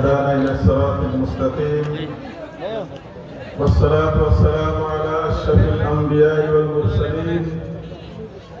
هدانا إلى الصراط المستقيم والصلاة والسلام على أشرف الأنبياء والمرسلين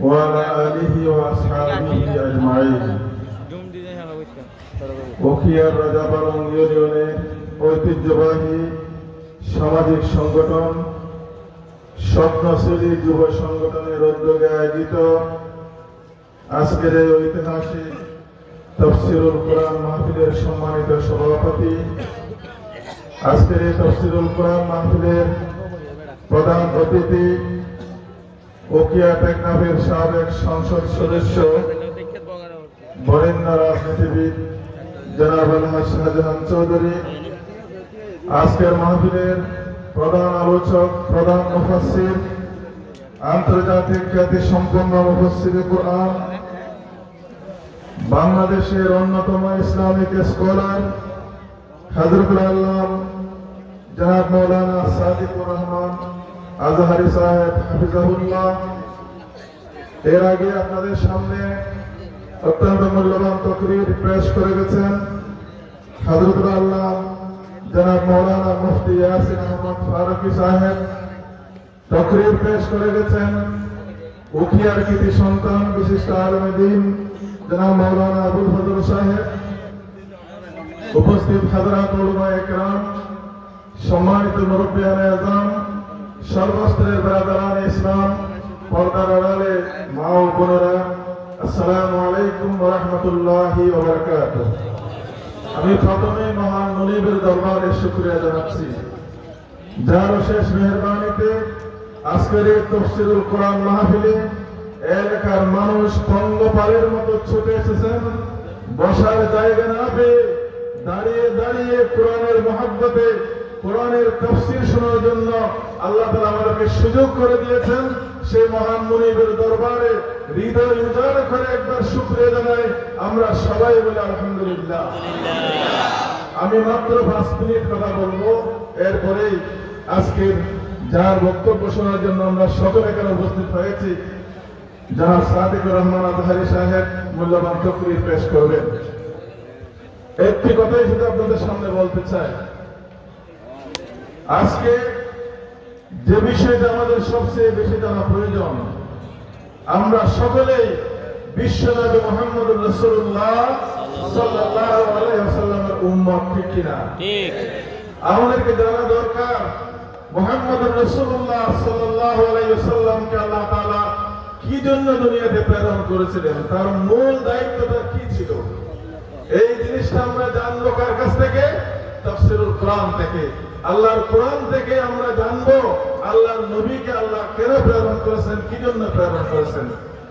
وعلى آله وأصحابه أجمعين বখিয়ার রাজাপালং ইউনিয়নের ঐতিহ্যবাহী সামাজিক সংগঠন স্বপ্নশ্রী যুব সংগঠনের উদ্যোগে আয়োজিত আজকের এই ঐতিহাসিক তফসিরুল কোরআন মাহফিলের সম্মানিত সভাপতি। আজকের এই তফসিরুল কোরআন মাহফিলের প্রধান অতিথি ওকিয়া টেকনাফের সাবেক সংসদ সদস্য, বরেণ্য রাজনীতিবিদ জনাব শাহজাহান চৌধুরী। আজকের মাহফিলের প্রধান আলোচক, প্রধান মুফাসসির, আন্তর্জাতিক খ্যাতি সম্পন্ন মুফাসসির কোরআন বাংলাদেশের অন্যতম ইসলামিক স্কলার হজরতুল আল্লাহ জনাব মৌলানা সাদিকুর রহমান আজহারি সাহেব হাফিজাহুল্লাহ। এর আগে আপনাদের সামনে অত্যন্ত মূল্যবান তকরির পেশ করে গেছেন হজরতুল আল্লাহ জনাব মৌলানা মুফতি ইয়াসিন আহমদ ফারুকি সাহেব। তকরির পেশ করে গেছেন উখিয়ার কৃতি সন্তান বিশিষ্ট আলমী দিন, জনাব মৌলানা আবুল ফজল সাহেব, উপস্থিত হাজরাত উলমা একরাম, সম্মানিত মুরব্বিয়ান আজম, সর্বস্তরের বেড়াদারান ইসলাম, পর্দার আড়ালে মা ও বোনেরা, আসসালামু আলাইকুম রাহমাতুল্লাহি ওয়া বারাকাতুহু। আমি প্রথমে মহান মনিবের দরবারে শুকরিয়া জানাচ্ছি। যার শেষ মেহরবানিতে আজকের এই তফসিরুল কোরআন মাহফিলে এলাকার মানুষ পঙ্গপালের মতো ছুটে এসেছেন। বসার জায়গা না পেয়ে দাঁড়িয়ে দাঁড়িয়ে কোরআনের মহাব্বতে কোরআনের তফসির শোনার জন্য আল্লাহ তালা আমাদেরকে সুযোগ করে দিয়েছেন। সেই মহান মনিবের দরবারে হৃদয় উজাড় করে একবার শুক্রিয়া জানাই। আমরা সবাই বলে আলহামদুলিল্লাহ। আমি মাত্র পাঁচ মিনিট কথা বলব। এরপরেই আজকের যার বক্তব্য শোনার জন্য আমরা সকলে এখানে উপস্থিত হয়েছি। যারা সাদিকুর রহমান আজহারি সাহেব মূল্যবান তকরির পেশ করবেন। একটি কথাই শুধু আপনাদের সামনে বলতে চাই। আজকে যে বিষয়টা আমাদের সবচেয়ে বেশি জানা প্রয়োজন আমরা সকলেই বিশ্বনবী মোহাম্মদ রসুল্লাহ সাল্লাল্লাহু আলাইহি ওয়াসাল্লামের উম্মত ঠিক কিনা? আমাদেরকে জানা দরকার মোহাম্মদ রসুল্লাহ ওয়াসাল্লামকে আল্লাহ তাআলা কি জন্য দুনিয়াতে প্রেরণ করেছিলেন? তার মূল দায়িত্বটা কি ছিল? এই জিনিসটা আমরা জানব কার কাছ থেকে? কোরআন থেকে। আল্লাহর কোরআন থেকে আমরা জানব আল্লাহর নবীকে আল্লাহ কেন প্রেরণ করেছেন, কি জন্য প্রেরণ করেছেন?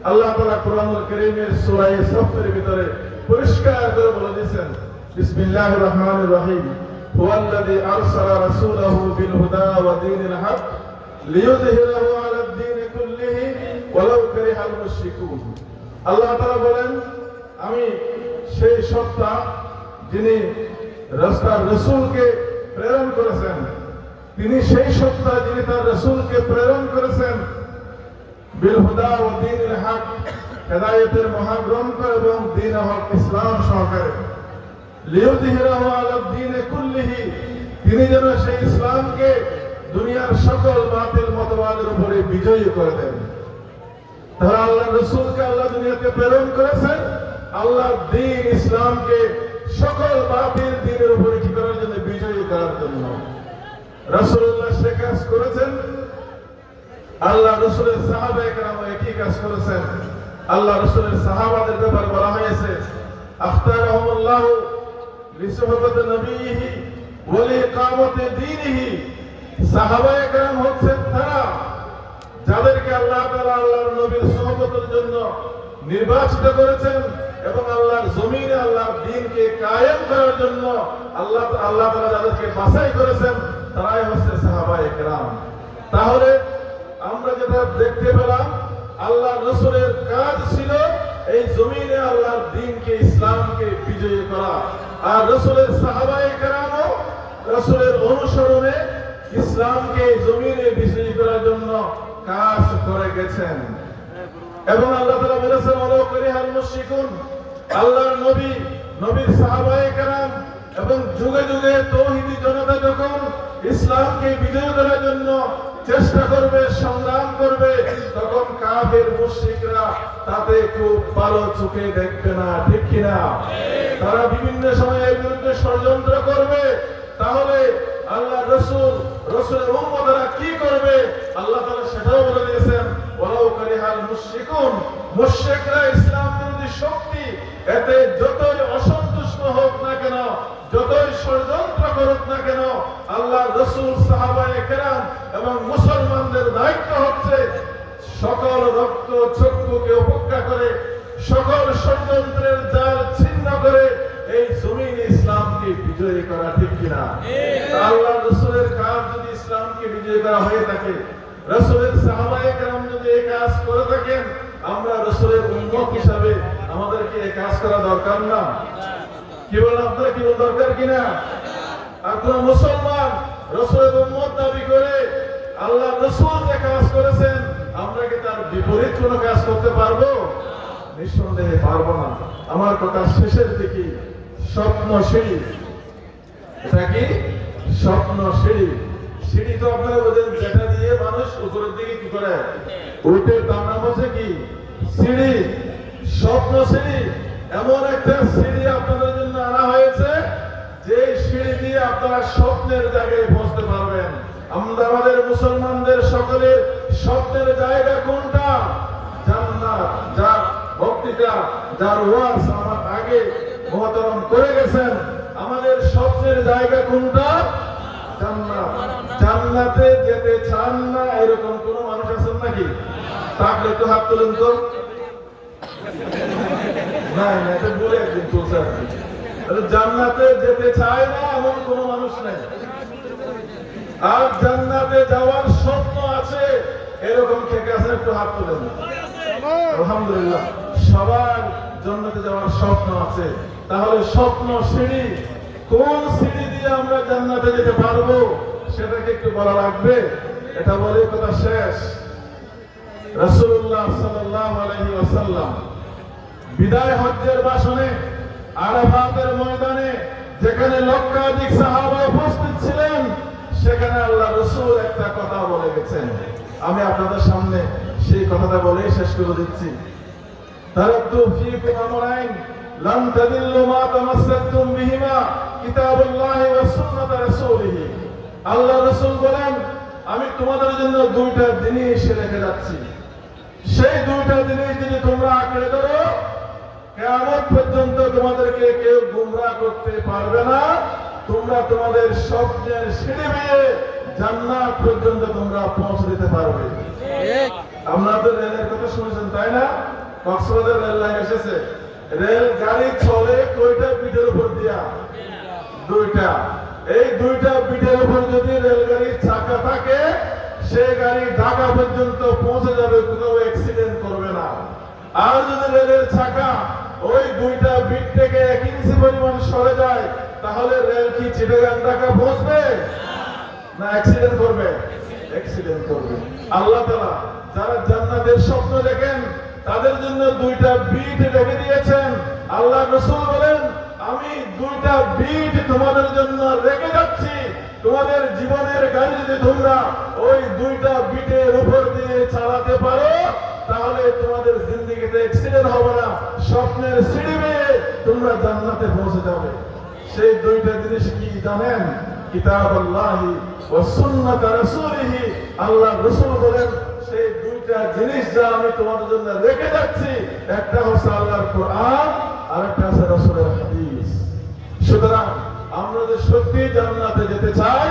আল্লাহ তাআলা কোরআনুল সফের ভিতরে পরিষ্কার করে বলে দিয়েছেন রহমানির রহিম। هو الذي أرسل رسوله بالهدى ودين الحق ليظهره على الدين كله ولو كره المشركون আল্লাহ তাআলা বলেন আমি সেই সত্তা যিনি রাস্তার রসুলকে প্রেরণ করেছেন তিনি সেই সত্তা যিনি তার রসুলকে প্রেরণ করেছেন বিলহুদা ও দিন হক হেদায়তের মহাগ্রন্থ এবং দিন হক ইসলাম সহকারে তিনি যেন সেই ইসলামকে দুনিয়ার সকল বাতিল মতবাদের উপরে বিজয়ী করে দেন। তারা আল্লাহ রসুলকে আল্লাহ দুনিয়াতে প্রেরণ করেছেন। আল্লাহ দিন ইসলামকে সকল বাতিল দিনের উপরে কি করার জন্য? বিজয়ী করার জন্য। রাসূলুল্লাহ সে কাজ করেছেন। আল্লাহ রসুলের সাহাবা একরাম একই কাজ করেছেন। আল্লাহ রসুলের সাহাবাদের ব্যাপারে বলা হয়েছে, আখতারহুমুল্লাহ লিসুহবত নবীহি ওয়া লিকামতি দীনিহি। সাহাবা একরাম হচ্ছেন তারা, যাদেরকে আল্লাহ তাআলা আল্লাহর নবীর সুহবতের জন্য নির্বাচিত করেছেন এবং আল্লাহর জমিনে আল্লাহর দ্বীনকে কায়েম করার জন্য আল্লাহ আল্লাহ তাআলা যাদেরকে বাছাই করেছেন, তারাই হচ্ছে সাহাবায়ে কেরাম তাহলে আমরা যেটা দেখতে পেলাম, আল্লাহ রসুলের কাজ ছিল এই জমিনে আল্লাহর দ্বীনকে ইসলামকে বিজয়ী করা। আর রসুলের সাহাবায় কেরামও রসুলের অনুসরণে ইসলামকে জমিনে বিজয়ী করার জন্য কাজ করে গেছেন। এবং আল্লাহ তালা বলেছেন, ওয়ালাউ কারিহাল মুশিকুন আল্লাহর নবী, নবীর সাহাবায়ে কেরাম এবং যুগে যুগে তৌহিদি জনতা যখন ইসলামকে বিজয় করার জন্য চেষ্টা করবে, সংগ্রাম করবে, তখন কাফের মুশরিকরা তাতে খুব ভালো চোখে দেখবে না, ঠিক কিনা? তারা বিভিন্ন সময়ে বিরুদ্ধে ষড়যন্ত্র করবে। তাহলে আল্লাহ রসুল, রসুলের উম্মতরা কি করবে? আল্লাহ তাআলা সেটাও বলে দিয়েছেন, ওয়ালাউ কারিহাল মুশরিকুন। মুশরিকরা ইসলাম বিরোধী শক্তি, এতে যতই অসন্তুষ্ট হোক না কেন যতই ষড়যন্ত্র করুক না কেন আল্লাহ রসুল সাহাবায়ে কেরাম এবং মুসলমানদের দায়িত্ব হচ্ছে সকল রক্ত চক্ষুকে উপেক্ষা করে সকল ষড়যন্ত্রের জাল ছিন্ন করে এই জমিনে ইসলামকে বিজয়ী করা ঠিক কিনা? আল্লাহ রসুলের কাজ যদি ইসলামকে বিজয়ী করা হয়ে থাকে রসুলের সাহাবায়ে কেরাম যদি এই কাজ করে থাকেন আমরা রসুলের উন্মত হিসাবে আমাদেরকে এই কাজ করা দরকার না। কি বলেন আপনারা? দরকার কিনা? আর কোন মুসলমান রসুলের উম্মত দাবি করে আল্লাহ রসুল যে কাজ করেছেন, আমরা কি তার বিপরীত কোনো কাজ করতে পারব? নিঃসন্দেহে পারব না। আমার কথা শেষের দিকে, স্বপ্ন সিঁড়ি। এটা কি? স্বপ্ন সিঁড়ি। সিঁড়ি তো আপনারা বোঝেন যেটা দিয়ে মানুষ উপরের দিকে কি করে? উঠে তার নাম হচ্ছে কি? সিঁড়ি। স্বপ্ন সিঁড়ি। এমন একটা সিঁড়ি আপনাদের জন্য যে সিঁড়ি দিয়ে আপনারা স্বপ্নের জায়গায় পৌঁছতে পারবেন। আমাদের মুসলমানদের সকলের স্বপ্নের জায়গা কোনটা? জান্নাত। যার যার আমার আগে করে গেছেন, আমাদের স্বপ্নের জায়গা কোনটা? জান্নাত। জান্নাতে যেতে চান না এরকম কোন মানুষ আছেন নাকি? থাকলে একটু হাত তুলেন তো। না এটা বলে একদিন আর তাহলে জান্নাতে যেতে চায় না এমন কোন মানুষ নেই। আর জান্নাতে যাওয়ার স্বপ্ন আছে, এরকম কে কে আছে একটু হাত তুলেন। আলহামদুলিল্লাহ, সবার জান্নাতে যাওয়ার স্বপ্ন আছে। তাহলে স্বপ্ন সিঁড়ি, কোন সিঁড়ি দিয়ে আমরা জান্নাতে যেতে পারব, সেটাকে একটু বলা লাগবে? এটা বলে কথা শেষ। রাসূলুল্লাহ সাল্লাল্লাহু আলাইহি ওয়াসাল্লাম বিদায় হজ্জের ভাষণে আরাফাতের ময়দানে যেখানে লক্ষাধিক সাহাবা উপস্থিত ছিলেন, সেখানে আল্লাহ রসুল একটা কথা বলে গেছেন। আমি আপনাদের সামনে সেই কথাটা বলেই শেষ করে দিচ্ছি। লান তাদিল্লু মা বিহিমা কিতাবুল্লাহি সুন্নাত রাসূলিহি। আল্লাহ রাসূল বলেন, আমি তোমাদের জন্য দুইটা জিনিস রেখে যাচ্ছি। সেই দুইটা জিনিস যদি তোমরা আঁকড়ে ধরো কেমন পর্যন্ত তোমাদেরকে কেউ গুমরা করতে পারবে না। তোমরা তোমাদের স্বপ্নের সিঁড়ি বেয়ে জান্নাত পর্যন্ত তোমরা পৌঁছে দিতে পারবে। আপনারা তো রেলের কথা শুনেছেন তাই না? কক্সবাজার রেল লাইন এসেছে। রেল গাড়ি চলে কয়টা পিঠের উপর দিয়া? দুইটা। এই দুইটা পিঠের উপর যদি রেলগাড়ির চাকা থাকে সে গাড়ি ঢাকা পর্যন্ত পৌঁছে যাবে কোথাও অ্যাক্সিডেন্ট করবে না। আর যদি রেলের চাকা ওই দুইটা বিট থেকে এক ইঞ্চি পরিমাণ সরে যায়, তাহলে রেল কি চিটাগাং ঢাকা পৌঁছবে না অ্যাক্সিডেন্ট করবে? অ্যাক্সিডেন্ট করবে। আল্লাহ তাআলা যারা জান্নাতের স্বপ্ন দেখেন, তাদের জন্য দুইটা বিট রেখে দিয়েছেন। আল্লাহ রসুল বলেন, আমি দুইটা বিট তোমাদের জন্য রেখে যাচ্ছি। তোমাদের জীবনের গাড়ি যদি তোমরা ওই দুইটা বিটের উপর দিয়ে চালাতে পারো, তাহলে তোমাদের জিন্দগিতে অ্যাক্সিডেন্ট হবে না। স্বপ্নের সিঁড়ি বেয়ে তোমরা জান্নাতে পৌঁছে যাবে। সেই দুইটা জিনিস কি জানেন? কিতাব আল্লাহি ও সুন্নাত রাসূলিহি। আল্লাহ রাসূল বলেন, সেই দুইটা জিনিস যা আমি তোমাদের জন্য রেখে যাচ্ছি, একটা হচ্ছে আল্লাহর কোরআন, আর একটা হচ্ছে রাসূলের হাদিস। সুতরাং আমরা যদি সত্যি জান্নাতে যেতে চাই,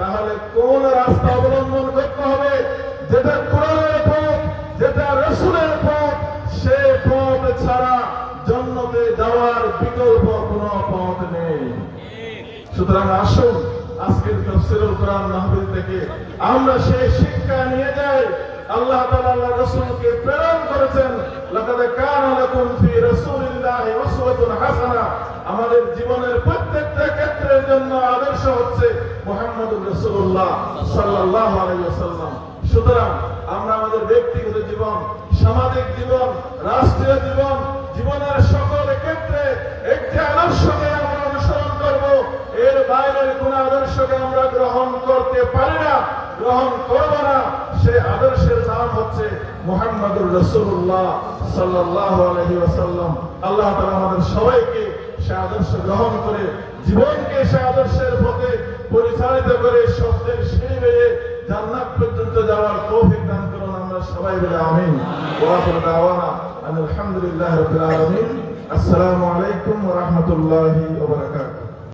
তাহলে কোন রাস্তা অবলম্বন করতে হবে? যেটা কোরআনের পথ, যেটা রসুলের পথ সে পথ ছাড়া জন্নতে যাওয়ার বিকল্প কোনো পথ নেই সুতরাং আসুন, আজকের কোরআন মাহফিল থেকে আমরা সেই শিক্ষা নিয়ে যাই। আল্লাহ তাআলা রাসূলকে প্রেরণ করেছেন, লাকাদ কানা লাকুম ফি রাসূলিল্লাহি উসওয়াতুন হাসানাহ আমাদের জীবনের প্রত্যেকটা ক্ষেত্রের জন্য আদর্শ হচ্ছে মুহাম্মদুর রাসূলুল্লাহ সাল্লাল্লাহু আলাইহি ওয়াসাল্লাম। সুতরাং আমরা আমাদের ব্যক্তিগত জীবন, সামাজিক জীবন, রাষ্ট্রীয় জীবন, জীবনের সকল ক্ষেত্রে একটি আদর্শকে বাইরের কোন আদর্শকে আমরা গ্রহণ করতে পারি না, গ্রহণ করব না। সে আদর্শের নাম হচ্ছে মুহাম্মদুর রাসূলুল্লাহ সাল্লাল্লাহু আলাইহি ওয়াসাল্লাম। আল্লাহ তাআলা আমাদের সবাইকে সে আদর্শ গ্রহণ করে, জীবনকে সে আদর্শের পথে পরিচালিত করে সত্যের সিঁড়ি বেয়ে জান্নাত পর্যন্ত যাওয়ার তৌফিক দান করুন আমরা সবাই বলে আমিন। ওয়া আখিরু দাওয়ানা আলহামদুলিল্লাহি আসসালামু আলাইকুম ওয়া রাহমাতুল্লাহি